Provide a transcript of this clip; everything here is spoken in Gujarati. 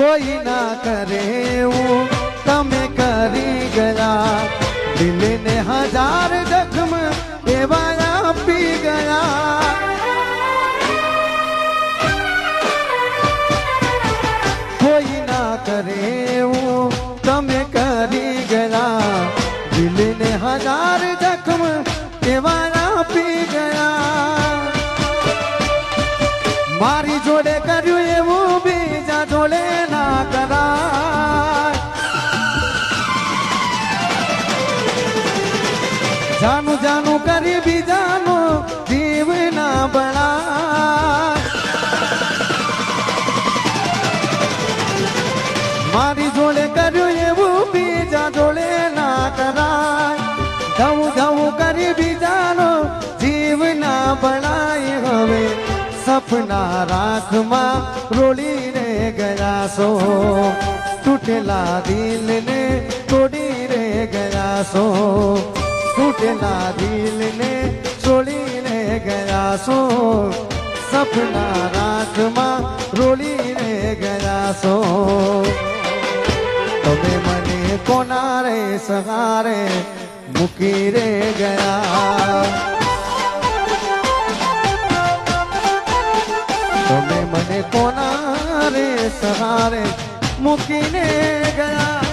કોઈ ના કરે એવું તમે કરી ગયા દિલને હજાર જખમ એવા આપી ગયા કોઈ ના કરે એવું તમે કરી ગયા જાનું જાનું કરી બીજાનો જીવ ના બળા મારી જોડે કર્યું એવું, બીજા જોડે ના કરાય. ધવું ધવું કરી બીજાનો જીવ ના બળાય હવે સપના રાખમાં રોળી રે ગયા સો તૂટેલા દિલને તોડી રે ગયા છો તૂટેલા દિલને છોડીને ગયા છો? સપના રાતમાં રોળી રે ગયા છો? તમે મને કોના રે સહારે મૂકી રે ગયા? તમે મને કોના રે સહારે મૂકીને ગયા?